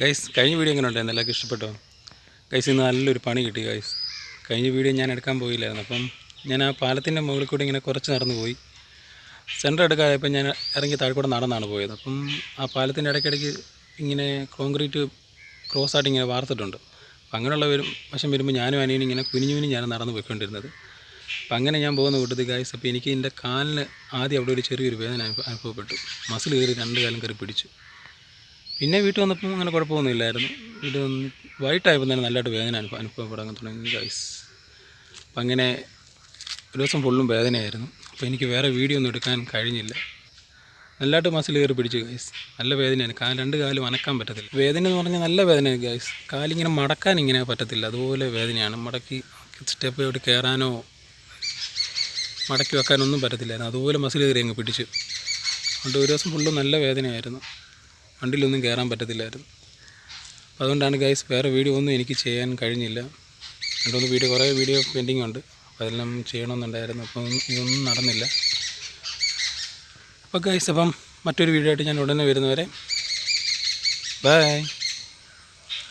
Guys കഴിഞ്ഞ video എങ്ങനെ ഉണ്ടായിരുന്നു എല്ലാവർക്കും ഇഷ്ടപ്പെട്ടോ? ഗൈസ് ഇന്ന് നല്ലൊരു പണി കിട്ടി ഗൈസ് കഴിഞ്ഞ വീഡിയോ ഞാൻ എടുക്കാൻ പോയില്ലായിരുന്നു. അപ്പം ഞാൻ ആ പാലത്തിന്റെ മുകളിൽ കൂടി ഇങ്ങനെ കുറച്ച് നടന്നു പോയി. സെന്റർ എടുക്കാതായപ്പോൾ ഞാൻ ഇറങ്ങി താഴെക്കൂടെ നടന്നാണ് പോയത്. അപ്പം ആ പാലത്തിന്റെ ഇടയ്ക്കിടയ്ക്ക് ഇങ്ങനെ കോൺക്രീറ്റ് ക്രോസ് ആയിട്ട് ഇങ്ങനെ വാർത്തിട്ടുണ്ട്. അപ്പം അങ്ങനെയുള്ള വരും വശം വരുമ്പോൾ ഞാനും അനിയനും ഇങ്ങനെ കുനിഞ്ഞു കുനിഞ്ഞ് ഞാൻ നടന്ന് പോയിക്കൊണ്ടിരുന്നത്. അപ്പം അങ്ങനെ ഞാൻ പോകുന്ന കൂട്ടത്തിൽ ഗൈസ് അപ്പോൾ എനിക്ക് എന്റെ കാലിന് ആദ്യം അവിടെ ഒരു ചെറിയൊരു വേദന അനുഭ- അനുഭവപ്പെട്ടു. മസിൽ കയറി രണ്ട് കാലം കയറി പിടിച്ചു. പിന്നെ വീട്ടിൽ വന്നപ്പോൾ അങ്ങനെ കുഴപ്പമൊന്നുമില്ലായിരുന്നു. വീട്ടിൽ വന്ന് വൈകിട്ടായപ്പോൾ തന്നെ നല്ലതായിട്ട് വേദന അനുഭവം അനുഭവപ്പെടാൻ തുടങ്ങി ഗൈസ് അപ്പം അങ്ങനെ ഒരു ദിവസം ഫുള്ളും വേദനയായിരുന്നു. അപ്പോൾ എനിക്ക് വേറെ വീഡിയോ ഒന്നും എടുക്കാൻ കഴിഞ്ഞില്ല. നല്ലതായിട്ട് മസിൽ കയറി പിടിച്ചു ഗൈസ് നല്ല വേദനയാണ്. കാൽ രണ്ട് കാലും അനക്കാൻ പറ്റത്തില്ല. വേദന എന്ന് പറഞ്ഞാൽ നല്ല വേദനയാണ് ഗൈസ് കാലിങ്ങനെ മടക്കാൻ ഇങ്ങനെ പറ്റത്തില്ല. അതുപോലെ വേദനയാണ്. മടക്കി സ്റ്റെപ്പ് എവിടെ കയറാനോ മടക്കി വെക്കാനൊന്നും പറ്റത്തില്ലായിരുന്നു. അതുപോലെ മസിൽ കയറി അങ്ങ് പിടിച്ചു. അതുകൊണ്ട് ഒരു ദിവസം ഫുള്ളും നല്ല വേദനയായിരുന്നു. വണ്ടിയിലൊന്നും കയറാൻ പറ്റത്തില്ലായിരുന്നു. അപ്പോൾ അതുകൊണ്ടാണ് ഗൈസ് വേറെ വീഡിയോ ഒന്നും എനിക്ക് ചെയ്യാൻ കഴിഞ്ഞില്ല. രണ്ടുമൂന്ന് വീഡിയോ കുറേ വീഡിയോ പെൻഡിങ് ഉണ്ട്. അപ്പോൾ അതെല്ലാം ചെയ്യണമെന്നുണ്ടായിരുന്നു. അപ്പം ഇതൊന്നും നടന്നില്ല. അപ്പോൾ ഗൈസ് അപ്പം മറ്റൊരു വീഡിയോ ആയിട്ട് ഞാൻ ഉടനെ വരുന്നവരെ. ബൈ